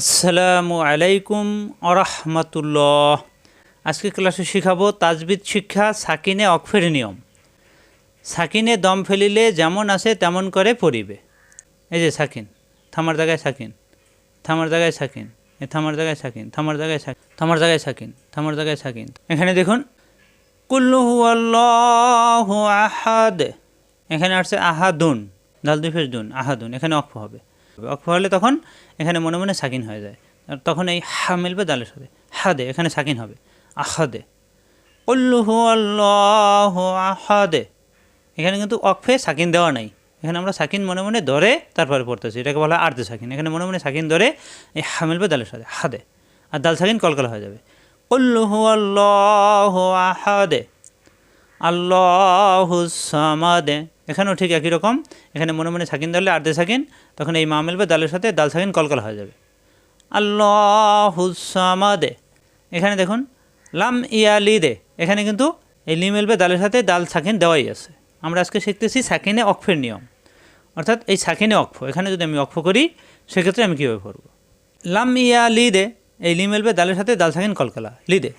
আসসালামু আলাইকুম আরহামতুল্লাহ। আজকে ক্লাসে শিখাবো তাজবিদ শিক্ষা, সাকিনে অক্ষের নিয়ম। সাকিনে দম ফেলিলে যেমন আসে তেমন করে পড়িবে। এই যে সাকিন, থামার জায়গায় সাকিন, থামার জায়গায় সাকিন, এ থামার জায়গায় সাকিন, থামার জায়গায় সাকিন, থামার জায়গায় সাকিন, থামার জায়গায় সাকিন। এখানে দেখুন কুল্লুহু আল্লাহ আহাদ। এখানে আসছে আহাদুন দাল দুই দুন, আহাদুন, এখানে অক্ষ হবে। অক্ষ হলে তখন এখানে মনে মনে সাকিন হয়ে যায়। আর তখন এই হা মিলবে দালের সাথে। হাদে এখানে সাকিন হবে। আহাদে কুল্লুহু আল্লাহ আহাদে। এখানে কিন্তু অক্ষে সাকিন দেওয়া নাই। এখানে আমরা সাকিন মনে মনে ধরে তারপরে পড়তেছি। এটাকে বলা আর্ধে সাকিন। এখানে মনে মনে সাকিন ধরে এই হা মিলবে দালের সাথে। হাদে আর দাল সাকিন কলকলা হয়ে যাবে। কুল্লুহু আল্লাহ আহাদে। আল্লাহু সামাদে। এখানেও ঠিক একই রকম। এখানে মনে মনে সাকিন ধরলে আর্ধে সাকিন, তখন এই মা মিলবে দালের সাথে দাল সাকিন কলকলা হয়ে যাবে। আল্লাহু সামাদে। এখানে দেখুন, লাম ইয়ালি দে। এখানে কিন্তু এই লি মিলবে দালের সাথে দাল সাকিন দেওয়াই আছে। আমরা আজকে শিখতেছি সাকিনে অক্ষের নিয়ম। অর্থাৎ এই সাকিনে অক্ষ। এখানে যদি আমি অক্ষ করি, সেক্ষেত্রে আমি কীভাবে করব লাম ইয়া লি দে। এই লি মিলবে দালের সাথে দাল সাকিন কলকলা লি দে।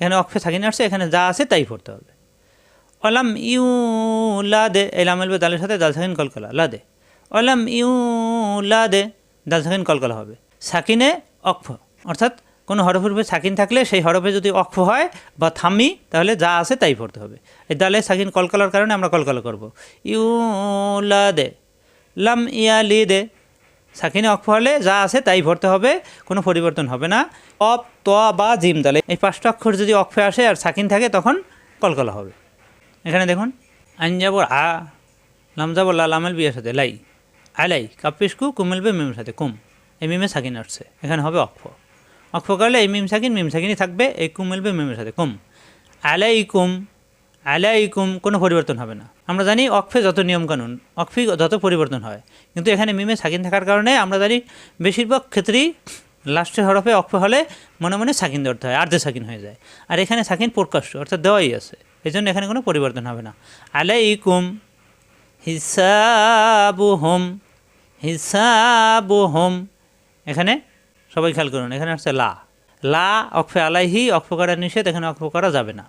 এখানে অক্ষে সাকিন আসছে, এখানে যা আছে তাই পড়তে হবে। অলাম ইউ লা দে এই লাম মিলবে দালের সাথে দাল সাকিন কলকলা লা দে অলাম ইউ লা দে দাল সাকিন কলকলা হবে। সাকিনে অক্ষ, অর্থাৎ কোনো হরফের উপরে সাকিন থাকলে সেই হরফে যদি অক্ষ হয় বা থামি, তাহলে যা আছে তাই পড়তে হবে। এই দালে সাকিন কলকলার কারণে আমরা কলকলা করব। ইউ লা দে লাম ইয়া লি দে সাকিনে অক্ষ হলে যা আছে তাই ভরতে হবে, কোনো পরিবর্তন হবে না। অপ ত, বা, জিম দালে এই পাঁচটা অক্ষর যদি অক্ষে আসে আর সাকিন থাকে, তখন কলকলা হবে। এখানে দেখুন আইন যাবর আ লাম যাবর লা, লামেল বিয়ের সাথে, লাই আলাই কাপিসকু কুমেলবে মিমের সাথে, কুম, এই মিমে সাকিন আসছে। এখানে হবে অক্ষ। অক্ষ করলে এই মিম সাকিন, মিম সাকিনই থাকবে, এই কুম মিলবে মিমের সাথে, কুম। আলাইকুম আলাইকুম কোনো পরিবর্তন হবে না। আমরা জানি অক্ষে যত নিয়মকানুন অক্ষে যত পরিবর্তন হয়। কিন্তু এখানে মিমে সাকিন থাকার কারণে আমরা জানি বেশিরভাগ ক্ষেত্রেই লাস্টের হরফে অক্ষ হলে মনে মনে সাকিন ধরতে হয়, আর্ধে সাকিন হয়ে যায়। আর এখানে সাকিন প্রকাশ্য, অর্থাৎ দেওয়াই আছে। এই জন্য এখানে কোনো পরিবর্তন হবে না। আলাইকুম হিসাবু হোম হিসাবু হোম এখানে সবাই খেয়াল করুন, এখানে হচ্ছে লা। লা অক্ষে আলাইহি, অক্ষ করা নিষেধ, এখানে অক্ষ করা যাবে না।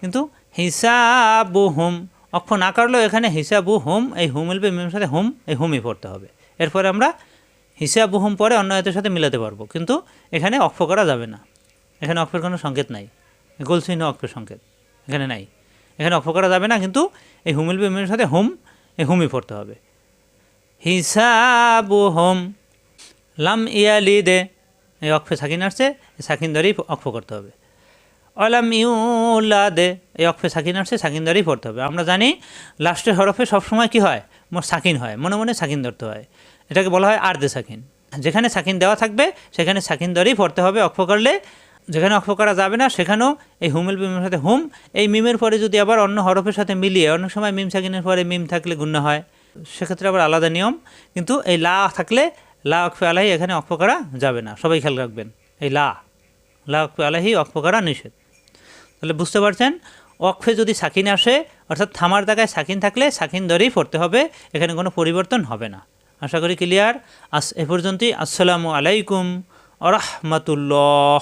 কিন্তু হিসাবু হোম অক্ষ না করলেও এখানে হিসাবু হোম এই হুম মিলবে মিমের সাথে হোম, এই হুমই পড়তে হবে। এরপরে আমরা হিসাবু হোম পরে অন্য হাতের সাথে মিলাতে পারব। কিন্তু এখানে অক্ষ করা যাবে না। এখানে অক্ষের কোনো সংকেত নাই। গোলচিহ্ন অক্ষের সংকেত। এখানে নাই। এখানে অক্ষ করা যাবে না, কিন্তু এই হুম মিলবে মিমের সাথে হোম, এই হুমই পড়তে হবে। হিসাবু হোম লাম ইয়ালি দে এই অক্ষে সাকিন আসছে সাকিন ধরেই অক্ষ করতে হবে। অলাম ইউলা দে এই অক্ষে সাকিন আসছে, সাকিন ধরেই পড়তে হবে। আমরা জানি লাস্টের হরফে সবসময় কি হয়? মোট সাকিন হয়, মনে মনে সাকিন ধরতে হয়। এটাকে বলা হয় আর্ধে সাকিন। যেখানে সাকিন দেওয়া থাকবে, সেখানে সাকিন ধরেই পড়তে হবে, অক্ষ করলে যেখানে অক্ষ করা যাবে না, সেখানেও এই হুমের মিমের সাথে হুম। এই মিমের পরে যদি আবার অন্য হরফের সাথে মিলিয়ে, অনেক সময় মিম সাকিনের পরে মিম থাকলে গুণ্য হয়। সেক্ষেত্রে আবার আলাদা নিয়ম। কিন্তু এই লা থাকলে লা অক্ষে আলাহি এখানে অক্ষ করা যাবে না। সবাই খেয়াল রাখবেন, এই লা। লা অক্ষে আলাহি, অক্ষ করা নিষেধ। তাহলে বুঝতে পারছেন? অক্ষে যদি সাকিন আসে, অর্থাৎ থামার জায়গায় সাকিন থাকলে সাকিন ধরেই পড়তে হবে, এখানে কোনো পরিবর্তন হবে না। আশা করি ক্লিয়ার আস এ পর্যন্তই। আসসালামু আলাইকুম আরহামতুল্লাহ